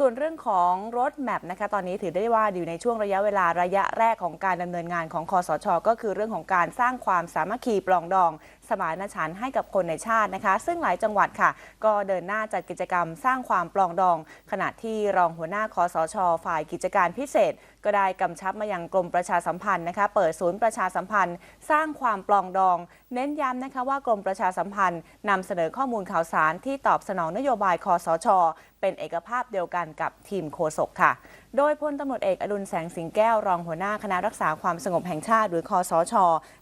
ส่วนเรื่องของรถแมพนะคะตอนนี้ถือได้ว่าอยู่ในช่วงระยะเวลาระยะแรกของการดำเนินงานของคอสช ก็คือเรื่องของการสร้างความสามัคคีปลองดอง สมานฉันท์ให้กับคนในชาตินะคะ ซึ่งหลายจังหวัดค่ะ ก็เดินหน้าจัดกิจกรรมสร้างความปลองดอง ขณะที่รองหัวหน้าคอสช ฝ่ายกิจการพิเศษ ก็ได้กำชับมายังกรมประชาสัมพันธ์นะคะ เปิดศูนย์ประชาสัมพันธ์ สร้างความปลองดอง เน้นย้ำนะคะว่ากรมประชาสัมพันธ์นำเสนอข้อมูลข่าวสารที่ตอบสนองนโยบายคอสช เป็นเอกภาพเดียวกันกับทีมโฆษกค่ะ โดยพลตำรวจเอกอดุลแสงสิงแก้วรองหัวหน้าคณะรักษาความสงบแห่งชาติหรือคอสช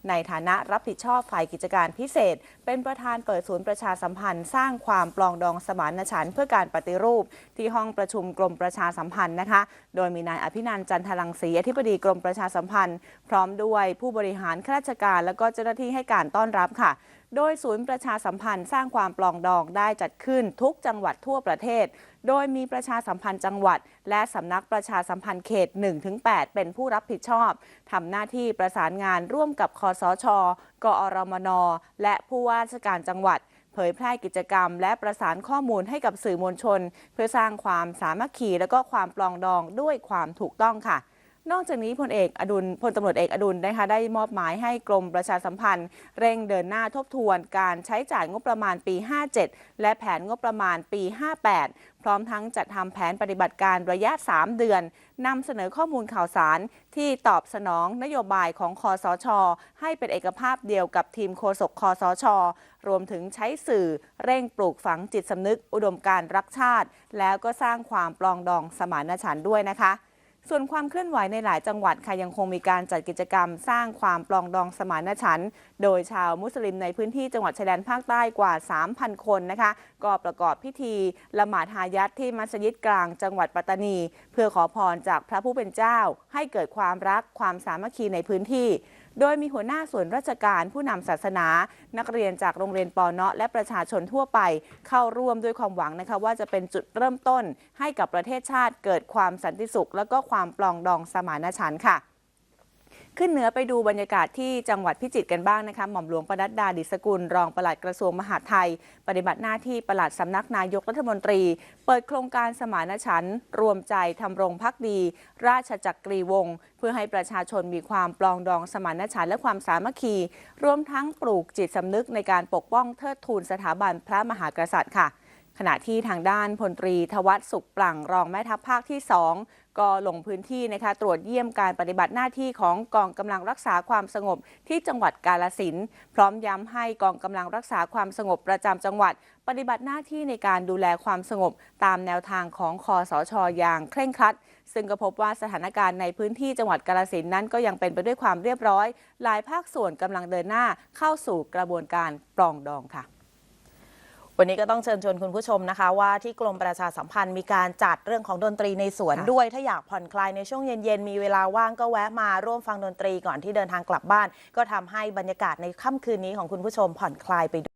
ในฐานะรับผิดชอบฝ่ายกิจการพิเศษ เป็นประธานเปิดศูนย์ประชาสัมพันธ์ สร้างความปลองดองสมานฉันท์เพื่อการปฏิรูป ที่ห้องประชุมกรมประชาสัมพันธ์นะคะ โดยมีนายอภินันจันทรังสีอธิบดีกรมประชาสัมพันธ์ พร้อมด้วยผู้บริหารข้าราชการ และก็เจ้าหน้าที่ให้การต้อนรับค่ะโดยศูนย์ประชาสัมพันธ์สร้างความปลองดองได้จัดขึ้นทุกจังหวัดทั่วประเทศ โดยมีประชาสัมพันธ์จังหวัด และสำนักประชาสัมพันธ์เขต 1-8 เป็นผู้รับผิดชอบทำหน้าที่ประสานงานร่วมกับคอสช กอรมน และผู้ว่าราชการจังหวัดเผยแพร่กิจกรรม และประสานข้อมูลให้กับสื่อมวลชน เพื่อสร้างความสามัคคีและก็ความปลองดองด้วยความถูกต้องค่ะ นอกจากนี้พลเอกอดุลพลตำรวจเอกอดุลนะคะได้มอบหมายให้กรมประชาสัมพันธ์ เร่งเดินหน้าทบทวนการใช้จ่ายงบประมาณปี 57 และแผนงบประมาณปี 58 พร้อมทั้งจัดทำแผนปฏิบัติการระยะ 3 เดือนนำเสนอข้อมูลข่าวสาร ที่ตอบสนองนโยบายของคอสช ให้เป็นเอกภาพเดียวกับทีมโฆษกคอสช รวมถึงใช้สื่อเร่งปลูกฝังจิตสำนึก อุดมการรักชาติ แล้วก็สร้างความปลองดองสมานฉันท์ด้วยนะคะ ส่วนความเคลื่อนไหวในหลายจังหวัดค่ะยังคงมีการจัดกิจกรรม สร้างความปลองดองสมานฉันท์โดยชาวมุสลิมในพื้นที่จังหวัดชายแดนภาคใต้กว่า 3,000 คนนะคะ ก็ประกอบพิธีละหมาดฮายัดที่มัสยิดกลางจังหวัดปัตตานี เพื่อขอพรจากพระผู้เป็นเจ้า ให้เกิดความรักความสามัคคีในพื้นที่ โดยมีหัวหน้าส่วนราชการผู้นำศาสนา นักเรียนจากโรงเรียนปอเนาะและประชาชนทั่วไป เข้าร่วมด้วยความหวังนะคะว่าจะเป็นจุดเริ่มต้นให้กับประเทศชาติเกิดความสันติสุข และก็ความปลองดองสมานฉันท์ค่ะ ขึ้นเหนือไปดูบรรยากาศที่จังหวัดพิจิตรกันบ้างนะคะหม่อมหลวงประดัดดาดิสกุล รองปลัดกระทรวงมหาดไทย ปฏิบัติหน้าที่ปลัดสำนักนายกรัฐมนตรี เปิดโครงการสมานฉันท์รวมใจทำรงพักดี ราชจักรีวงศ์เพื่อให้ประชาชนมีความปลองดองสมานฉันท์และความสามัคคี รวมทั้งปลูกจิตสำนึกในการปกป้องเทิดทูนสถาบันพระมหากษัตริย์ค่ะ ขณะที่ทางด้านพลตรีทวัฒสุขปลั่งรองแม่ทัพภาคที่ 2 ก็ลงพื้นที่นะคะตรวจเยี่ยมการปฏิบัติหน้าที่ของกองกำลังรักษาความสงบที่จังหวัดกาลสินพร้อมย้ำให้กองกำลังรักษาความสงบประจำจังหวัด ปฏิบัติหน้าที่ในการดูแลความสงบ ตามแนวทางของคอสชอย่างเคร่งครัด ซึ่งก็พบว่าสถานการณ์ในพื้นที่จังหวัดกาลสินนั้นก็ยังเป็นไปด้วยความเรียบร้อย หลายภาคส่วนกำลังเดินหน้าเข้าสู่กระบวนการปรองดองค่ะ วันนี้ก็ต้องเชิญชวนคุณผู้ชมนะคะ ว่าที่กรมประชาสัมพันธ์มีการจัดเรื่องของดนตรีในสวนค่ะด้วย ถ้าอยากผ่อนคลายในช่วงเย็นๆ มีเวลาว่างก็แวะมาร่วมฟังดนตรีก่อนที่เดินทางกลับบ้าน ก็ทำให้บรรยากาศในค่ำคืนนี้ของคุณผู้ชมผ่อนคลายไปด้วย